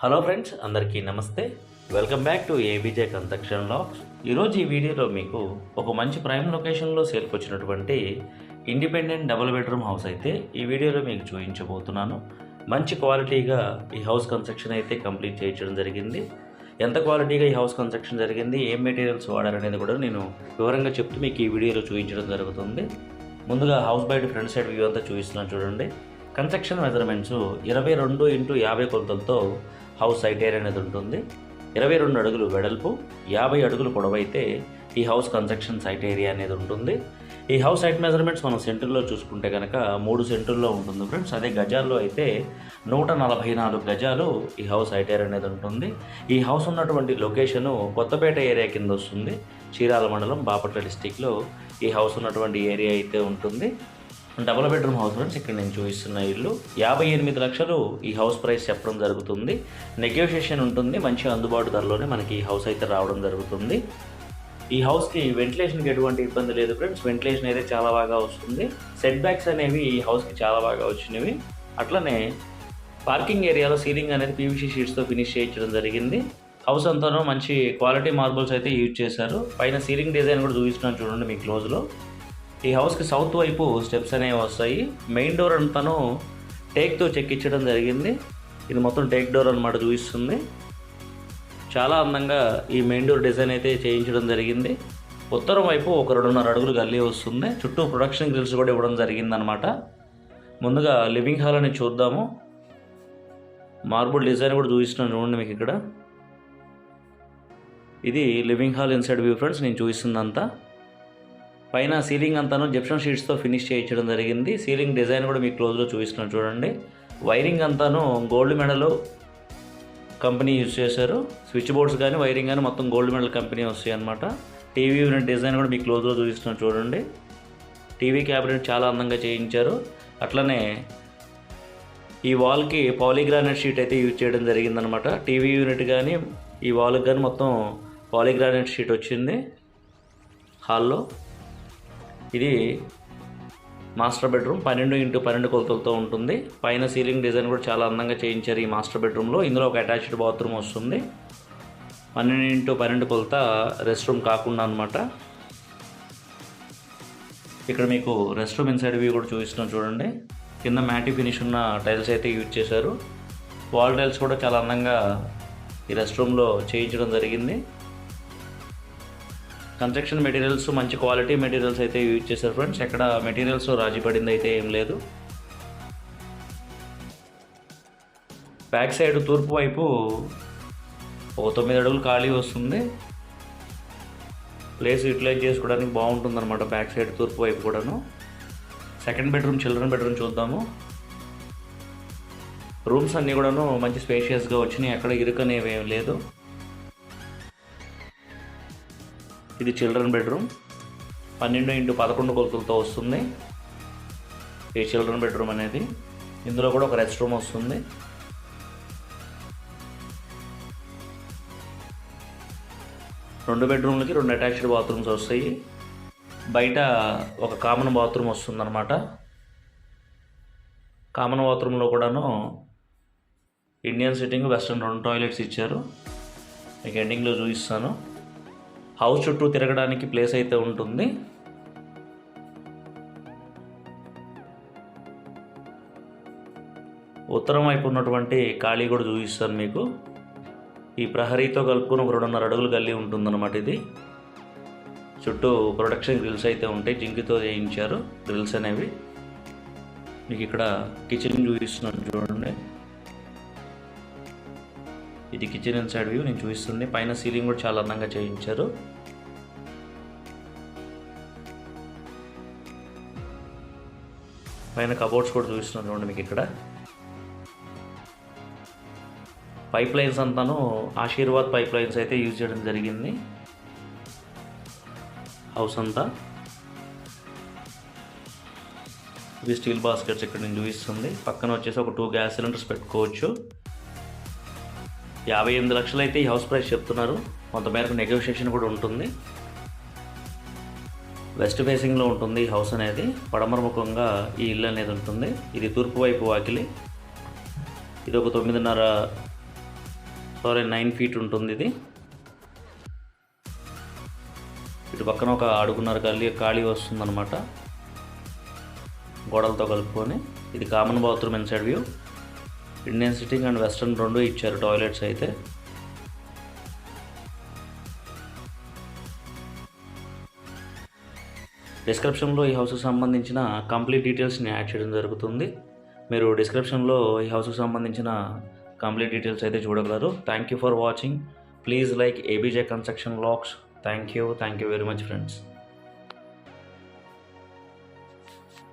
Hello friends అందరికీ నమస్తే. Welcome back to ABJ construction vlogs. ఈరోజు ఈ వీడియోలో మీకు ఒక మంచి ప్రైమ్ లొకేషన్లో సేల్కి వచ్చినటువంటి ఇండిపెండెంట్ డబుల్ బెడ్రూమ్ హౌస్ అయితే ఈ వీడియోలో మీకు చూపించబోతున్నాను. మంచి క్వాలిటీగా ఈ హౌస్ కన్స్ట్రక్షన్ అయితే కంప్లీట్ చేయించడం జరిగింది. ఎంత క్వాలిటీగా ఈ హౌస్ కన్స్ట్రక్షన్ జరిగింది ఏం మెటీరియల్స్ వాడారనేది కూడా నేను వివరంగా చెప్తూ మీకు ఈ వీడియోలో చూపించడం జరుగుతుంది. ముందుగా హౌస్ బయట ఫ్రంట్ సైడ్ వ్యూ అంతా చూపిస్తున్నాను చూడండి. కన్స్ట్రక్షన్ మెజర్మెంట్స్ ఇరవై రెండు ఇంటూ యాభై కొలతలతో హౌస్ సైట్ అనేది ఉంటుంది. ఇరవై రెండు అడుగులు వెడల్పు యాభై అడుగులు పొడవైతే ఈ హౌస్ కన్స్ట్రక్షన్ సైట్ ఏరియా అనేది ఉంటుంది. ఈ హౌస్ సైట్ మెజర్మెంట్స్ మనం సెంటర్లో చూసుకుంటే కనుక మూడు సెంటర్లో ఉంటుంది ఫ్రెండ్స్. అదే గజాల్లో అయితే నూట నలభై నాలుగు గజాలు ఈ హౌస్ సైట్ అనేది ఉంటుంది. ఈ హౌస్ ఉన్నటువంటి లొకేషను కొత్తపేట ఏరియా కింద వస్తుంది. చీరాల మండలం బాపట్ల డిస్టిక్లో ఈ హౌస్ ఉన్నటువంటి ఏరియా అయితే ఉంటుంది. డబుల్ బెడ్రూమ్ హౌస్ ఫ్రెండ్స్ ఇక్కడ నేను చూపిస్తున్న ఇల్లు. యాభై ఎనిమిది లక్షలు ఈ హౌస్ ప్రైస్ చెప్పడం జరుగుతుంది. నెగోషియేషన్ ఉంటుంది మంచి అందుబాటు ధరలోనే మనకి ఈ హౌస్ అయితే రావడం జరుగుతుంది. ఈ హౌస్కి వెంటిలేషన్కి ఎటువంటి ఇబ్బంది లేదు ఫ్రెండ్స్. వెంటిలేషన్ అయితే చాలా బాగా వస్తుంది. సెట్ బ్యాక్స్ అనేవి ఈ హౌస్కి చాలా బాగా వచ్చినవి. అట్లనే పార్కింగ్ ఏరియాలో సీలింగ్ అనేది పీవీసీ షీట్స్తో ఫినిష్ చేయించడం జరిగింది. హౌస్ అంతాను మంచి క్వాలిటీ మార్బుల్స్ అయితే యూజ్ చేశారు. పైన సీలింగ్ డిజైన్ కూడా చూపిస్తున్నాను చూడండి మీ క్లోజ్లో ఈ హౌస్కి సౌత్ వైపు స్టెప్స్ అనేవి వస్తాయి. మెయిన్ డోర్ అంతాను టేక్తో చెక్కించడం జరిగింది. ఇది మొత్తం టేక్ డోర్ అనమాట చూపిస్తుంది. చాలా అందంగా ఈ మెయిన్ డోర్ డిజైన్ అయితే చేయించడం జరిగింది. ఉత్తరం వైపు ఒక రెండున్నర అడుగులు గల్లీ వస్తుంది. చుట్టూ ప్రొడక్షన్ గ్రిల్స్ కూడా ఇవ్వడం జరిగిందనమాట ముందుగా లివింగ్ హాల్ అని చూద్దాము. మార్బుల్ డిజైన్ కూడా చూపిస్తున్నాను చూడండి మీకు ఇక్కడ. ఇది living hall inside view friends నేను చూపిస్తుందంతా పైన సీలింగ్ అంతాను జిప్షన్ షీట్స్తో ఫినిష్ చేయించడం జరిగింది. సీలింగ్ డిజైన్ కూడా మీకు క్లోజ్లో చూపిస్తున్నాను చూడండి. వైరింగ్ అంతాను గోల్డ్ మెడల్ కంపెనీ యూజ్ చేశారు. స్విచ్ బోర్డ్స్ కానీ వైరింగ్ కానీ మొత్తం గోల్డ్ మెడల్ కంపెనీ వస్తాయి అనమాట టీవీ యూనిట్ డిజైన్ కూడా మీకు క్లోజ్లో చూపిస్తున్నాను చూడండి. టీవీ క్యాబినెట్ చాలా అందంగా చేయించారు. అట్లనే ఈ వాల్కి పాలీగ్రానైట్ షీట్ అయితే యూజ్ చేయడం జరిగిందనమాట టీవీ యూనిట్ కానీ ఈ వాల్కి కానీ మొత్తం పాలీగ్రానైట్ షీట్ వచ్చింది హాల్లో. ఇది మాస్టర్ బెడ్రూమ్. పన్నెండు ఇంటూ పన్నెండు కొలతలతో ఉంటుంది. పైన సీలింగ్ డిజైన్ కూడా చాలా అందంగా చేయించారు ఈ మాస్టర్ బెడ్రూమ్లో. ఇందులో ఒక అటాచ్డ్ బాత్రూమ్ వస్తుంది. పన్నెండు ఇంటూ పన్నెండు కొలత రెస్ట్ రూమ్ కాకుండా అనమాట ఇక్కడ మీకు రెస్ట్ రూమ్ ఇన్సైడ్ వ్యూ కూడా చూపిస్తున్నాం చూడండి. కింద మ్యాటి ఫినిష్ ఉన్న టైల్స్ అయితే యూజ్ చేశారు. వాల్ టైల్స్ కూడా చాలా అందంగా ఈ రెస్ట్ రూమ్లో చేయించడం జరిగింది. కన్స్ట్రక్షన్ మెటీరియల్స్ మంచి క్వాలిటీ మెటీరియల్స్ అయితే యూజ్ చేశారు ఫ్రెండ్స్. ఎక్కడ మెటీరియల్స్ రాజీ పడింది అయితే ఏం లేదు. బ్యాక్ సైడ్ తూర్పు వైపు ఒక తొమ్మిది అడుగులు ఖాళీ వస్తుంది. ప్లేస్ యూటిలైజ్ చేసుకోవడానికి బాగుంటుంది అనమాట బ్యాక్ సైడ్ తూర్పు వైపు కూడాను. సెకండ్ బెడ్రూమ్ చిల్డ్రన్ బెడ్రూమ్ చూద్దాము. రూమ్స్ అన్నీ కూడాను మంచి స్పేషియస్గా వచ్చినాయి. ఎక్కడ ఇరుకనేవి ఏం లేదు. ఇది చిల్డ్రన్ బెడ్రూమ్. పన్నెండు ఇంటూ పదకొండు కొలతలతో వస్తుంది. ఈ చిల్డ్రన్ బెడ్రూమ్ అనేది. ఇందులో కూడా ఒక రెస్ట్ రూమ్ వస్తుంది. రెండు బెడ్రూమ్లకి రెండు అటాచ్డ్ బాత్రూమ్స్ వస్తాయి. బయట ఒక కామన్ బాత్రూమ్ వస్తుందన్నమాట. కామన్ బాత్రూంలో కూడాను ఇండియన్ సిట్టింగ్ వెస్ట్రన్ రెండు టాయిలెట్స్ ఇచ్చారు. మీకు ఎండింగ్లో చూపిస్తాను. హౌస్ చుట్టూ తిరగడానికి ప్లేస్ అయితే ఉంటుంది. ఉత్తరం వైపు ఉన్నటువంటి ఖాళీ కూడా చూపిస్తాను మీకు. ఈ ప్రహరీతో కలుపుకొని ఒక రెండున్నర అడుగులు గల్లి ఉంటుందన్నమాట ఇది. చుట్టూ ప్రొడక్షన్ గ్రిల్స్ అయితే ఉంటాయి. జింకితో చేయించారు గ్రిల్స్ అనేవి. మీకు ఇక్కడ కిచెన్ చూపిస్తున్నాను చూడండి. ఇది కిచెన్ ఇన్సైడ్ వ్యూ నేను చూపిస్తుంది. పైన సీలింగ్ కూడా చాలా అందంగా చేయించారు. పైన కబోర్డ్స్ కూడా చూపిస్తున్నాను చూడండి మీకు ఇక్కడ. పైప్ లైన్స్ అంతాను ఆశీర్వాద్ పైప్ లైన్స్ అయితే యూజ్ చేయడం జరిగింది. హౌస్ అంతా. ఇవి స్టీల్ బాస్కెట్స్ ఇక్కడ నేను చూపిస్తుంది. పక్కన వచ్చేసి ఒక టూ గ్యాస్ సిలిండర్స్ పెట్టుకోవచ్చు. యాభై ఎనిమిది లక్షలు అయితే ఈ హౌస్ ప్రైస్ చెప్తున్నారు. కొంత మేరకు నెగోషియేషన్ కూడా ఉంటుంది. వెస్ట్ ఫేసింగ్లో ఉంటుంది ఈ హౌస్ అనేది. పడమరముఖంగా ఈ ఇల్లు అనేది ఉంటుంది. ఇది తూర్పు వైపు వాకిలి. ఇది ఒక తొమ్మిదిన్నర సారీ నైన్ ఫీట్ ఉంటుంది ఇది. ఇటు పక్కన ఒక అడుగున్నర ఖాళీ ఖాళీ వస్తుందన్నమాట. గోడలతో కలుపుకొని. ఇది common bathroom inside view Indian sitting and western రెండు ఇచ్చారు టాయిలెట్స్ అయితే. డిస్క్రిప్షన్లో ఈ హౌస్కి సంబంధించిన కంప్లీట్ డీటెయిల్స్ని యాడ్ చేయడం జరుగుతుంది. మీరు డిస్క్రిప్షన్లో ఈ హౌస్కి సంబంధించిన కంప్లీట్ డీటెయిల్స్ అయితే చూడగలరు. Thank you for watching please like ABJ construction blogs thank you thank you very much friends